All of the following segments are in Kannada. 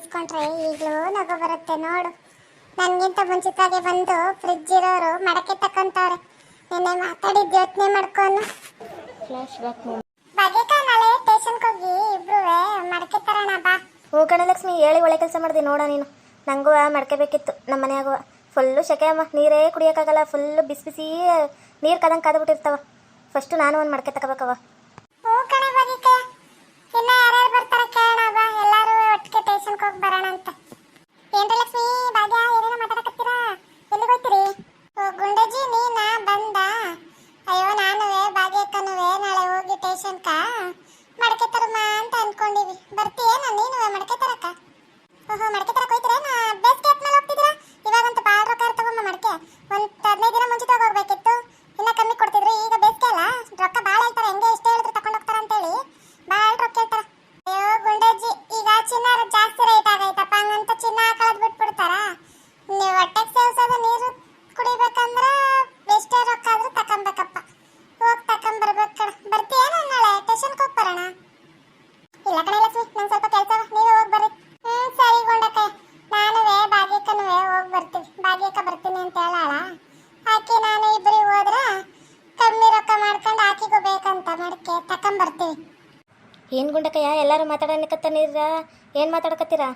ನೆನ್ಸ್ಕೊಂಡ್ರೆ ಈಗಲೂ ನಗು ಬರುತ್ತೆ ನೋಡು. ನನಗಿಂತ ಮುಂಚಿತವಾಗಿ ಬಂದು ಫ್ರಿಜ್ ಇರೋರು ಮಡಕೆ ತಕೊಂತವ್ರೆ. ನಿನ್ನೆ ಮಾತಾಡಿದ್ದು ಯೋಚನೆ ಮಾಡ್ಕೊಂಡು. ಫ್ಲಾಶ್ ಬ್ಯಾಕ್ ಬಗೆಕ ನಾಳೆ ಸ್ಟೇಷನ್ಗೆ ಹೋಗಿ ಇಬ್ರು ಮಡಕೆ ತರೋಣ ಬಾ. ಹ್ಞೂ ಕಣಲಕ್ಷ್ಮಿ ಹೇಳಿ ಒಳ್ಳೆ ಕೆಲಸ ಮಾಡಿದೆ ನೋಡ ನೀನು. ನಂಗೂ ಮಡಕೆ ಬೇಕಿತ್ತು ನಮ್ಮ ಮನೆಯಾಗುವ. ಫುಲ್ಲು ಸೆಕೆ ಅಮ್ಮ ನೀರೇ ಕುಡಿಯೋಕ್ಕಾಗಲ್ಲ ಫುಲ್ಲು ಬಿಸಿ ಬಿಸಿ ನೀರು ಕದಂಗೆ ಕಾದ್ಬಿಟ್ಟಿರ್ತಾವ. ಫಸ್ಟು ನಾನು ಒಂದು ಮಡಕೆ ತಗೋಬೇಕವ ಹೂ ಕಣೆ ಬಗೆಕ ಇನ್ನ ಯಾರ್ಯಾರು ಬರ್ತಾರೆ ಕೇಳೋಣ ಬಾ ಎಲ್ಲಾರು ಒಟ್ಟಿಗೆ ಸ್ಟೇಷನ್ಗೆ ಹೋಗಿ ಬರೋಣ ಅಂತ ಏನ್ರಿ ಲಕ್ಷ್ಮಿ ಭಾಗ್ಯ ಏನೇನೋ ಮಾತಾಡಕತ್ತೀರಾ ಎಲ್ಲಿಗೆ ಹೋಗ್ತೀರಿ ಓ ಗುಂಡಜ್ಜಿ ನೀನಾ ಬಂದ ಅಯ್ಯೋ ನಾನುವೆ ಭಾಗ್ಯಕ್ಕನುವೆ ನಾಳೆ ಹೋಗಿ ಸ್ಟೇಷನ್ಕ ಮಡಕೆ ತರಮ ಅಂತ ಅನ್ಕೊಂಡಿವಿ ಬರ್ತೀಯೇನ ನೀನುವೆ ಮಡಕೆ ತರಕ ಓಹೋ ಮಡಕೆ ತರಕ ಹೋಯ್ತೀರೇನ ಬೇಸಿಗೆ ಆದ್ಮೇಲೆ ಹೋಗ್ತಿದ್ದೀರಾ ಇವಾಗಂತೂ ಭಾಳ ರೊಕ್ಕ ಇರ್ತಾವಮ್ಮ ಮಡಕೆ ಒಂದು ಹದಿನೈದು ದಿನ ಮುಂಚಿತ ಹೋಗ್ಬೇಕಿತ್ತು ಇನ್ನ ಕಮ್ಮಿ ಕೊಡ್ತಿದ್ರು ಈಗ ಬೇಸಿಗೆ ಅಲ್ಲ ರೊಕ್ಕ ಭಾಳ ಹೇಳ್ತಾರೆ ಹೆಂಗೆ ಎಷ್ಟು ಹೇಳಿದ್ರು ತಗೊಂಡು ಹೋಗ್ತಾರ ಅಂತೇಳಿ ಭಾಳ ರೊಕ್ಕ ಹೇಳ್ತಾರ ಅಯ್ಯೋ ಗುಂಡಜ್ಜಿ ಈಗ ಚಿನ್ನ ಜಾಸ್ತಿ ರೇಟ್ ಆಗೈತಪ್ಪ ಹಂಗಂತ ಚಿನ್ನ ಹಾಕೊಳ್ಳೋದು ಬಿಟ್ಬಿಡ್ತಾರ ನೀವು ಹೊಟ್ಟೆಗೆ ಸೇವಿಸೋದು ನೀರು ಕುಡಿಬೇಕಂದ್ರ ಎಷ್ಟೇ ರೊಕ್ಕ ಆದ್ರೂ ತಕೊಂಬೇಕಪ್ಪ ಹೋಗಿ ತಕೊಂಬರ್ಬೇಕು ಕಣ ಬರ್ತೀಯೇನ ನಾಳೆ ಸ್ಟೇಷನ್ಗೆ ಹೋಗಿ ಬರೋಣ ಇಲ್ಲ ಕಣೆ ಲಕ್ಷ್ಮಿ ನಂಗೆ ಸ್ವಲ್ಪ ಕೆಲಸ ನೀವೇ ಹೋಗಿ ಬರ್ರಿ ಹ್ಞೂ ಸರಿ ಗುಂಡಕ್ಕ ನಾನುವೇ ಭಾಗ್ಯಕ್ಕನುವೆ ಹೋಗಿ ಬರ್ತೀವಿ ಭಾಗ್ಯಕ್ಕ ಬರ್ತೀನಿ ಅಂತ ಹೇಳಾಳ ಆಕಿ ನಾನು ಇಬ್ಬರಿಗೆ ಹೋದ್ರ ಕಮ್ಮಿ ರೊಕ್ಕ ಮಾಡ್ಕೊಂಡು ಆಕಿಗೂ ಬೇಕಂತ ಮಡಕೆ ತಕೊಂಬರ್ತೀವಿ. ಏನು ಗುಂಡಕಯ್ಯ ಎಲ್ಲರೂ ಮಾತಾಡಕತ್ತಾನಿರ ಏನು ಮಾತಾಡಕತ್ತೀರಾ?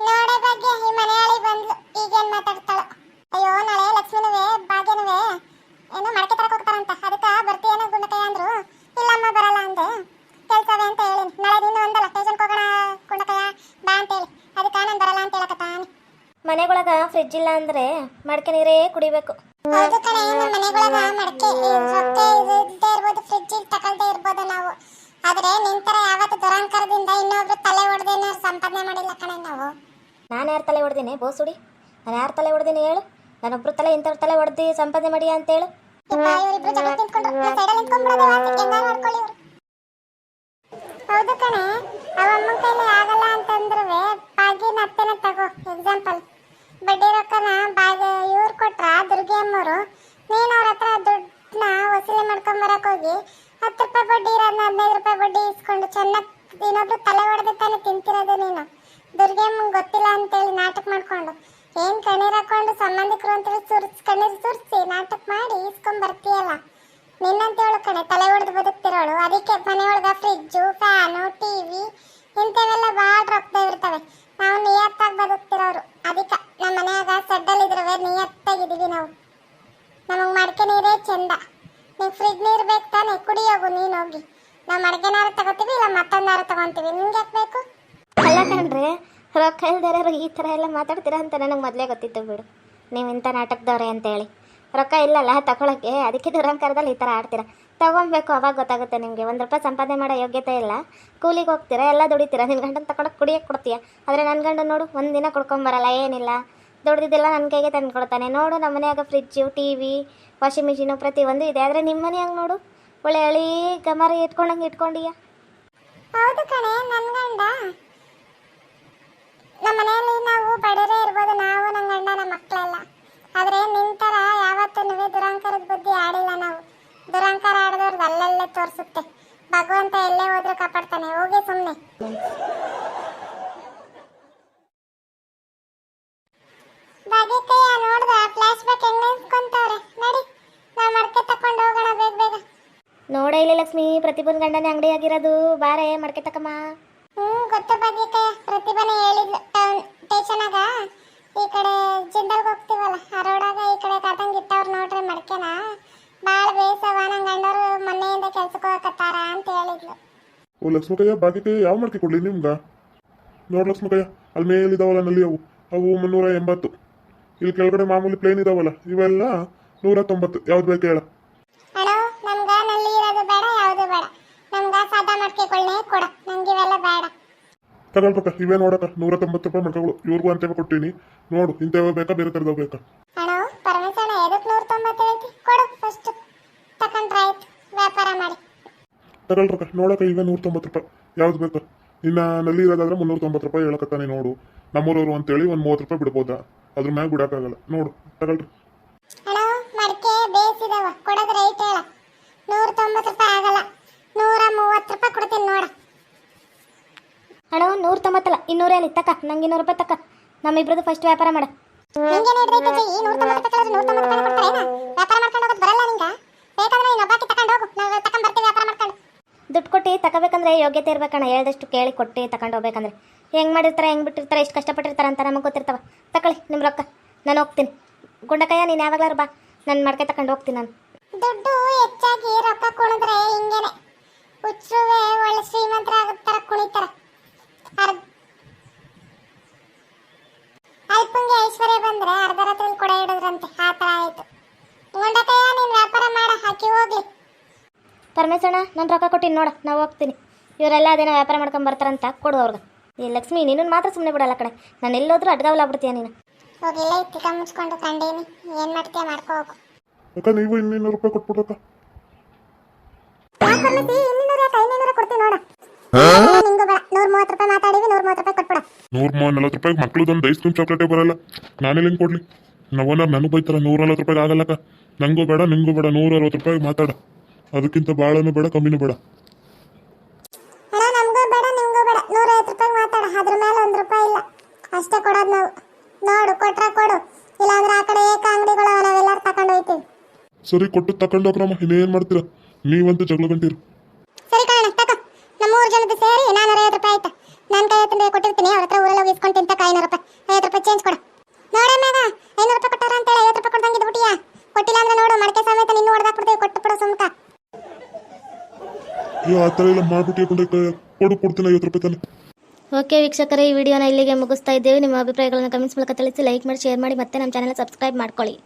ನೋಡೋ ಬಗ್ಗೆ ಈ ಮನೆಯಾಳಿ ಬಂದ್ಲು ಈಗೇನ್ ಮಾತಾಡ್ತಾಳ? ಅಯ್ಯೋ ನಾಳೆ ಲಕ್ಷ್ಮೀನುವೆ ಭಾಗ್ಯನವೇ ಏನೋ ಮಡಕೆ ತರಕ್ ಹೋಗ್ತಾರಂತ ಅದಕ್ಕ ಬರ್ತೀಯೇನೋ ಗುಂಡಕಯ್ಯ ಅಂದ್ರು. ಇಲ್ಲಮ್ಮ ಬರಲ್ಲ ಅಂದೆ. ಕೆಲ್ಸವೇ ಅಂತ ಹೇಳಿ ನಾಳೆ ನೀನು ಒಂದಲ್ಲ ಸ್ಟೇಷನ್ಗೆ ಹೋಗೋಣ ಗುಂಡಕಯ್ಯ ಬಾ ಅಂತೇಳಿ ಅದಕ್ಕ ನಾನು ಬರಲ್ಲ ಅಂತ ಹೇಳಕತ್ತಾನೆ ಮನೆಗೊಳಗ ಫ್ರಿಡ್ಜ್ ಇಲ್ಲ ಅಂದ್ರೆ ಮಡಕೆ ನೀರೇ ಕುಡಿಬೇಕು. ಹೌದು ಕಣೆ ನಮ್ಮ ಮನೆಗೊಳಗ ಮಡಕೆ ರೊಕ್ಕ ಇಲ್ಲದೆ ಇರ್ಬೋದು ಫ್ರಿಡ್ಜ್ ತಗೊಳ್ದೆ ಇರ್ಬೋದು ನಾವು. ಆದ್ರೆ ನಿಂತರ ಯಾವತ್ತು ದುರಂಕಾರದಿಂದ ಇನ್ನೊಬ್ರು ತಲೆ ಹೊಡೆದೇನೋ ಸಂಪಾದನೆ ಮಾಡಿಲ್ಲ ಕಣೆ ನಾವು. ನಾನು ಯಾರ ತಲೆ ಹೊಡೆದೀನಿ ಬೋಸುಡಿ ನಾನು ಯಾರ ತಲೆ ಹೊಡೆದೀನಿ ಹೇಳು? ನಾನೊಬ್ರು ತಲೆ ಇಂಥವ್ರ ತಲೆ ಹೊಡೆದು ಸಂಪಾದನೆ ಮಾಡಿ ಅಂತೇಳು? ಹೇಳು ಇಬ್ಬರು ಜಗಳ ನಿಂತ್ಕೊಂಡ್ರು ಸೈಡಲ್ಲಿ ನಿಂತ್ಕೊಂಡ್ಬಿಡೋದು ಅಮ್ಮವರು ನೀನು ಅವ್ರ ಹತ್ರ ದುಡ್ಡನ್ನ ವಸೂಲಿ ಮಾಡ್ಕೊಂಡ್ ಬರಕ್ ಹೋಗಿ ಹತ್ತು ರೂಪಾಯಿ ಬಡ್ಡಿ ಇರೋದನ್ನ ಹದಿನೈದು ರೂಪಾಯಿ ಬಡ್ಡಿ ಇಸ್ಕೊಂಡು ಚೆನ್ನಾಗಿ ಇನ್ನೊಬ್ರು ತಲೆ ಹೊಡೆದ ತಾನೇ ತಿಂತಿರೋದು ನೀನು. ದುರ್ಗಿ ಅಮ್ಮಂಗೆ ಗೊತ್ತಿಲ್ಲ ಅಂತೇಳಿ ನಾಟಕ ಮಾಡ್ಕೊಂಡು. ಏನ್ ಕಣ್ಣೀರ್ ಹಾಕೊಂಡು ಸಂಬಂಧಿಕರು ಅಂತೇಳಿ ಸುರ್ಸ್, ಕಣ್ಣೀರ್ ಸುರ್ಸಿ ನಾಟಕ ಮಾಡಿ ಇಸ್ಕೊಂಡ್ ಬರ್ತೀಯಲ್ಲ. ನಿನ್ನಂತೇಳು ಕಣೆ, ತಲೆ ಹೊಡೆದು ಬದುಕ್ತಿರೋಳು. ಅದಕ್ಕೆ ಮನೆಯೊಳಗ ಫ್ರಿಜ್ಜು ಫ್ಯಾನು ಟಿವಿ ಇಂಥವೆಲ್ಲ ಭಾಳ ರೊಕ್ಕ ಇರ್ತವೆ. ನಾವು ನಿಯತ್ತಾಗಿ ಬದುಕ್ತಿರೋರು. ಅದಕ್ಕೆ ನಮ್ಮ ಮನ್ಯಾಗ ಸಡ್ಡಲ್ಲಿದ್ರವೆ ನಿಯತ್ತಾಗಿದ್ದೀವಿ ನಾವು ನಮಗೆ ಮಡಕೆ ನೀರೇ ಚಂದ ನೀವು ಫ್ರಿಜ್ ನೀರು ಬೇಕು ತಾನೆ ಕುಡಿಯೋಗು ನೀನು ಹೋಗಿ ನಾವು ಮಡಕೆನಾರು ತಗೋತೀವಿ ಮತ್ತೊಂದಾರು ತಗೊಂತೀವಿ. ನಿಮ್ಗೆ ಯಾಕೆ ಬೇಕು? ಅಲ್ಲ ಕಣ್ರಿ, ರೊಕ್ಕ ಇಲ್ದಿರೋರು ಈ ಥರ ಎಲ್ಲ ಮಾತಾಡ್ತೀರಾ ಅಂತ ನನಗೆ ಮೊದಲೇ ಗೊತ್ತಿತ್ತು ಬಿಡು. ನೀವು ಇಂಥ ನಾಟಕದವ್ರೆ ಅಂತೇಳಿ. ರೊಕ್ಕ ಇಲ್ಲಲ್ಲ, ತಗೊಳಕ್ಕೆ. ಅದಕ್ಕೆ ದುರಂಕಾರದಲ್ಲಿ ಈ ಥರ ಆಡ್ತೀರಾ? ತಗೊಬೇಕು, ಅವಾಗ ಗೊತ್ತಾಗುತ್ತೆ ನಿಮಗೆ. ಒಂದು ರೂಪಾಯಿ ಸಂಪಾದನೆ ಮಾಡೋ ಯೋಗ್ಯತೆ ಇಲ್ಲ. ಕೂಲಿಗೆ ಹೋಗ್ತೀರಾ, ಎಲ್ಲ ದುಡಿತೀರಾ? ನಿನ್ನ ಗಂಡನ ತಗೊಳಕ್ಕೆ ಕುಡಿಯಕ್ಕೆ ಕೊಡ್ತೀಯಾ? ಆದರೆ ನನ್ನ ಗಂಡ ನೋಡು, ಒಂದು ದಿನ ಕುಡ್ಕೊಂಬರಲ್ಲ, ಏನಿಲ್ಲ. ದುಡ್ದಿದ್ದೆಲ್ಲ ನನ್ನ ಕೈಗೆ ತಂದು ಕೊಡ್ತಾನೆ. ನೋಡು ನಮ್ಮ ಮನೆಯಾಗ fridge T V washing machine ಪ್ರತಿಯೊಂದು ಇದೆ. ಆದರೆ ನಿಮ್ಮ ಮನೆಯಾಗ ನೋಡು, ಒಳ್ಳೆ ಹಳಿ ಗಮರ ಇಟ್ಕೊಂಡಂಗೆ ಇಟ್ಕೊಂಡಿಯಾ? ಹೌದು ಕಣೆ ನನ್ನ ಗಂಡ. ನಮ್ಮ ಮನೆಯಲ್ಲಿ ನಾವು ಬಡವರೇ ಇರ್ಬೋದು, ನಾವು ನನ್ನ ಗಂಡ ನಮ್ಮ ಮಕ್ಕಳೆಲ್ಲ ಆದ್ರೆ ನಿಂತರ ಯಾವತ್ತೂ ದುರಂಕಾರದ ಬುದ್ಧಿ ಆಡಿಲ್ಲ ನಾವು. ದುರಂಕಾರ ಆಡದವ್ರದ್ದು ಅಲ್ಲಲ್ಲೇ ತೋರಿಸುತ್ತೆ. ಭಗವಂತ ಎಲ್ಲೇ ಹೋದ್ರೂ ಕಾಪಾಡ್ತಾನೆ, ಹೋಗಿ ಸುಮ್ಮನೆ ಭಾಗ್ಯಕ್ಕಯ್ಯ ನೋಡ್ದ ಫ್ಲಾಶ್ ಬ್ಯಾಕ್ ಹೆಂಗ್ ನಿಂತ್ಕೊಂತವ್ರೆ ನಡಿ ನಾವು ಮಡಕೆ ತಕೊಂಡು ಹೋಗೋಣ ಬೇಗ ಬೇಗ ನೋಡ ಇಲ್ಲ ಲಕ್ಷ್ಮಿ ಪ್ರತಿಭನ್ ಗಂಡನೇ ಅಂಗಡಿ ಆಗಿರೋದು. ಬಾರೆ ಮಡಕೆ ತಕಮ್ಮ ಹ್ಮ್ ಗೊತ್ತು ಬಗ್ಗೆಕಾಯ ಪ್ರತಿಭಾನೆ ಹೇಳಿದ್ಲು ಟೌನ್ ಸ್ಟೇಷನಾಗ. ಈ ಕಡೆ ಜಿಂದಲ್ಗೆ ಹೋಗ್ತೀವಲ್ಲ ಆ ರೋಡಾಗ ಈ ಕಡೆ ಕಾಟಂಗ್ ಇತ್ತವ್ರು ನೋಡ್ರಿ ಮಡಕೆನ. ಭಾಳ ಬೇಸವ ನಂಗೆ ಗಂಡರು ಮೊನ್ನೆಯಿಂದ ಕೆಲ್ಸಕ್ಕೆ ಹೋಗಕತ್ತಾರ ಅಂತ ಹೇಳಿದ್ಲು. ಓ ಲಕ್ಷ್ಮಕಯ್ಯ ಬಾಕಿಕಯ್ಯ ಯಾವ ಮಡಕೆ ಕೊಡ್ಲಿ ನಿಮ್ಗ? ನೋಡ್ ಲಕ್ಷ್ಮಕಯ್ಯ ಅಲ್ಲಿ ಮೇಲೆ ಇದಾವಲ್ಲ ನಲ್ಲಿ ಅವು. ಅವು ಮುನ್ನೂರ ಎಂಬತ್ತು. ಇಲ್ಲಿ ಕೆಳಗಡೆ ಮಾಮೂಲಿ ಪ್ಲೇನ್ ಇದಾವಲ್ಲ ಇವೆಲ್ಲ ನೂರ ತೊಂಬತ್ತು ಯಾವ್ದು ಬೇಕು ಹೇಳ ಅಣ್ಣ ನಮ್ಗ ನಲ್ಲಿ ಇರೋದು ಬೇಡ ಯಾವುದು ಬೇಡ ನಮ್ಗ ಸಾದಾ ಮಡ್ಕೆಗಳನ್ನೇ ಕೊಡ ನಂಗೆ ಇವೆಲ್ಲ ಬೇಡ ತಗೊಳ್ಬೇಕ ಇವೇ ನೋಡಕ ನೂರ ತೊಂಬತ್ತು ರೂಪಾಯಿ ಮಡ್ಕೆಗಳು. ಇವ್ರಿಗೂ ಅಂತೇವೆ ಕೊಟ್ಟಿನಿ. ನೋಡು ಇಂಥವೇ ಬೇಕಾ ಬೇರೆ ತರದ ಬೇಕಾ? ಅಣ್ಣ ನೂರ ಕೊಡು ಫಸ್ಟ್ ತಕೊಂಡ್ರೆ ಆಯ್ತು ವ್ಯಾಪಾರ ಮಾಡಿ. ತಗೊಳ್ರಕ ನೋಡಕ ಇವೇ ನೂರ ತೊಂಬತ್ತು ರೂಪಾಯಿ. ಯಾವ್ದು ಬೇಕಾ? ಇನ್ನ ನಲ್ಲಿ ಇರೋದಾದ್ರೆ ಮುನ್ನೂರ ತೊಂಬತ್ತು ರೂಪಾಯಿ ಹೇಳಕತ್ತಾನೆ ನೋಡು. ನಮ್ಮೂರವ್ರು ಅಂತೇಳಿ ಒಂದು ಮೂವತ್ತು ರೂಪಾಯಿ ಬಿಡ್ಬೋದಾ? ಅದ್ರ ಮ್ಯಾಗ ಬಿಡಕಾಗಲ್ಲ ನೋಡು ತಗೊಳ್ರಿ. ಅಣ್ಣ ಮಡಕೆ ಬೇಸಿದವ. ಕೊಡೋದು ರೈಟ್ ಹೇಳ. ನೂರ ತೊಂಬತ್ತು ರೂಪಾಯಿ ಆಗಲ್ಲ. ನೂರ ಮೂವತ್ತು ರೂಪಾಯಿ ಕೊಡ್ತೀನಿ ನೋಡ ಅಣ್ಣ ನೂರ ತೊಂಬತ್ತಲ್ಲ ಇನ್ನೂರೇನು ತಕ್ಕ ನಂಗೆ ಇನ್ನೂರು ರೂಪಾಯಿ ತಕ್ಕ. ನಮ್ಮಿಬ್ರದ್ದು ಫಸ್ಟ್ ವ್ಯಾಪಾರ ಮಾಡ. ನಿಂಗೇನು ಹಿಡ್ದೈತೆ ಜೈ ನೂರ ತೊಂಬತ್ತು ರೂಪಾಯಿ ಕೇಳಿದ್ರೆ ನೂರ ತೊಂಬತ್ತು ರೂಪಾಯಿ ಕೊಡ್ತಾರೇನ ವ್ಯಾಪಾರ ಮಾಡ್ಕೊಂಡು ಹೋಗೋದು ಬರಲ್ಲ ನಿಂಗ? ಬೇಕಾದ್ರೆ ನೀನು ಒಬ್ಬಾಕಿ ತಕೊಂಡು ಹೋಗು. ನಾವು ತಕೊಂಡ್ ಬರ್ತೀವಿ ವ್ಯಾಪಾರ ಮಾಡ್ಕೊಂಡು. ದುಡ್ಡು ಕೊಟ್ಟು ತಗೋಬೇಕಂದ್ರೆ ಯೋಗ್ಯತೆ ಇರ್ಬೇಕಣ್ಣ. ಹೇಳ್ದಷ್ಟು ಕೇಳಿ ಕೊಟ್ಟು ತಗೊಂಡು ಹೋಗ್ಬೇಕಂದ್ರೆ. ಹೆಂಗ್ ಮಾಡಿರ್ತಾರೆ ಹೆಂಗ್ ಬಿಟ್ಟಿರ್ತಾರೆ ಎಷ್ಟು ಕಷ್ಟಪಟ್ಟಿರ್ತಾರೆ ಅಂತ ನಮಗೆ ಗೊತ್ತಿರ್ತಾವ. ತಕೊಳ್ಳಿ ನಿಮ್ಮ ರೊಕ್ಕ. ನಾನು ಹೋಗ್ತೀನಿ. ಗುಂಡಕಯ್ಯ ನೀನು ಯಾವಾಗ್ಲಾರು ಬಾ. ನಾನು ಮಡ್ಕೆ ತಕೊಂಡು ಹೋಗ್ತೀನಿ ನಾನು. ದುಡ್ಡು ಹೆಚ್ಚಾಗಿ ರೊಕ್ಕ ಕುಣಿದ್ರೆ ಹಿಂಗೇನೆ. ಹುಚ್ಚರುವೆ ಒಳ್ಳೆ ಶ್ರೀಮಂತರ ಕುಣಿತಾರ. ಅಲ್ಪಂಗೆ ಐಶ್ವರ್ಯ ಬಂದ್ರೆ ಅರ್ಧ ರಾತ್ರಿ ಕೊಡ ಹಿಡಿದ್ರಂತೆ ಆ ಥರ ಆಯ್ತು. ಗುಂಡತಯ್ಯ ನೀನ್ ವ್ಯಾಪಾರ ಮಾಡ ಹಾಕಿ ಹೋಗ್ಲಿ. ಪರಮೇಶಣ್ಣ ನಾನು ರೊಕ್ಕ ಕೊಟ್ಟಿನಿ ನೋಡ ನಾವು ಹೋಗ್ತೀನಿ. ಇವರೆಲ್ಲ ಅದೇನೋ ವ್ಯಾಪಾರ ಮಾಡ್ಕೊಂಡು ಬರ್ತಾರಂತ ಕೊಡು ಅವ್ರಿಗೆ. ಈ ಲಕ್ಷ್ಮಿ ನೀನು ಮಾತ್ರ ಸುಮ್ಮನೆ ಬಿಡಲ್ಲ ಕಡೆ ನಾನು ಎಲ್ಲೋದ್ರೂ ಬಿಡ್ತೀಯ ನೀನು. ಹೋಗಿಲ್ಲ ಇತ್ತಿಕ ಮುಚ್ಕೊಂಡು ಕಂಡೇನಿ. ಏನ್ ಮಾಡ್ತೀಯ ಮಾಡ್ಕೋ ಹೋಗು. ಅಕ್ಕ ನೀವು ಇನ್ನೂರು ರೂಪಾಯಿ ಕೊಟ್ಬಿಡಕ್ಕ ಇನ್ನೂರ ಐನೂರ ಕೊಡ್ತೀನಿ ನೋಡ. ನಿಂಗೂ ಬೇಡ. ನೂರ ಮೂವತ್ತು ರೂಪಾಯಿ ಮಾತಾಡಿವಿ ನೂರ ಮೂವತ್ತು ರೂಪಾಯಿ ಕೊಟ್ಬಿಡ. ನೂರ ನಲ್ವತ್ತು ರೂಪಾಯಿ ಮಕ್ಳದೊಂದು ಐಸ್ ಕ್ರೀಮ್ ಚಾಕ್ಲೇಟೇ ಬರಲ್ಲ. ನಾನೆಲ್ಲಿ ಹೆಂಗೆ ಕೊಡ್ಲಿ? ನನಗೆ ಬೈತಾರ ನೂರ ನಲ್ವತ್ತು ರೂಪಾಯಿಗೆ ಆಗಲ್ಲಕ್ಕ ನಂಗೂ ಬೇಡ ನಿಂಗೂ ಬೇಡ ನೂರ ಅರವತ್ತು ರೂಪಾಯಿಗೆ ಮಾತಾಡ. ಅದಕ್ಕಿಂತ ಭಾಳನೂ ಬೇಡ ಕಮ್ಮಿನೂ ಬೇಡ. ಅಣ್ಣ ನಮಗೂ ಬೇಡ ನಿಮ್ಗೂ ಬೇಡ. ನೂರ ಐವತ್ತು ಮಾತಾಡ. ಅದ್ರ ಮೇಲೆ ಒಂದು ರೂಪಾಯಿ ಇಲ್ಲ. ಅಷ್ಟೇ ಕೊಡೋದು ನಾವು. ನೋಡು ಕೊಟ್ರ ಕೊಡು. ಇಲ್ಲಾಂದ್ರೆ ಆ ಕಡೆ ಏಕ ಅಂಗಡಿಗಳು ನಾವೆಲ್ಲರೂ ತಗೊಂಡು ಹೋಯ್ತೀವಿ. ಸರಿ ಕೊಟ್ಟು ತಗೊಂಡು ಹೋಗ್ರಮ್ಮ. ಇನ್ನೇನು ಮಾಡ್ತೀರಾ? ನೀವಂತೂ ಜಗಳ ಗಂಟೀರು ಸರಿ ಕಣ ತಕ ನಮ್ಮ ಮೂರು ಜನದ್ದು ಸೇರಿ ನಾನ್ನೂರ ಐವತ್ತು ರೂಪಾಯಿ ಆಯ್ತಾ. ನನ್ನ ಕೈ ಹತ್ತಿರ ಕೊಟ್ಟಿರ್ತೀನಿ. ಅವ್ರ ಹತ್ರ ಊರಲ್ಲಿ ಹೋಗಿ ಇಸ್ಕೊಂಡು ತಿಂತಕ ಐನೂರು ರೂಪಾಯಿ. ಐವತ್ತು ರೂಪಾಯಿ ಚೇಂಜ್ ಕೊಡು. ನೋಡ ಮೇಗ ಐನೂರು ರೂಪಾಯಿ ಕೊಟ್ಟಾರ ಅಂತೇಳಿ ಐವತ್ತು ರೂಪಾಯಿ ಕೊಡ್ದಂಗೆ ಇದ್ಬಿಟ್ಟಿಯಾ? ಕೊಟ್ಟಿಲ್ಲ ಅಂದ್ರೆ ನೋಡು ಮಡಕೆ ಸಮೇತ ನಿನ್ನ ಹೊಡೆದಾಕ್ಬಿಡ್ತೀವಿ ಕೊಟ್ಟು ಬಿಡು ಸುಮ್ಕ. ಅಯ್ಯೋ ಆ ಥರ ಎಲ್ಲ ಮಾಡ್ಬಿಟ್ಟು ಕೊಡು ಕೊಡ್ತೀನಿ ಐವತ್ತು ರೂಪಾಯಿ ತಾನೆ. ಓಕೆ ವೀಕ್ಷಕರೇ ಈ ವಿಡಿಯೋನ ಇಲ್ಲಿಗೆ ಮುಗಿಸ್ತಾ ಇದ್ದೇವೆ. ನಿಮ್ಮ ಅಭಿಪ್ರಾಯಗಳನ್ನು ಕಮೆಂಟ್ಸ್ ಮೂಲಕ ತಿಳಿಸಿ ಲೈಕ್ ಮಾಡಿ ಶೇರ್ ಮಾಡಿ ಮತ್ತೆ ನಮ್ಮ ಚಾನಲ್ ಸಬ್ಸ್ಕ್ರೈಬ್ ಮಾಡ್ಕೊಳ್ಳಿ.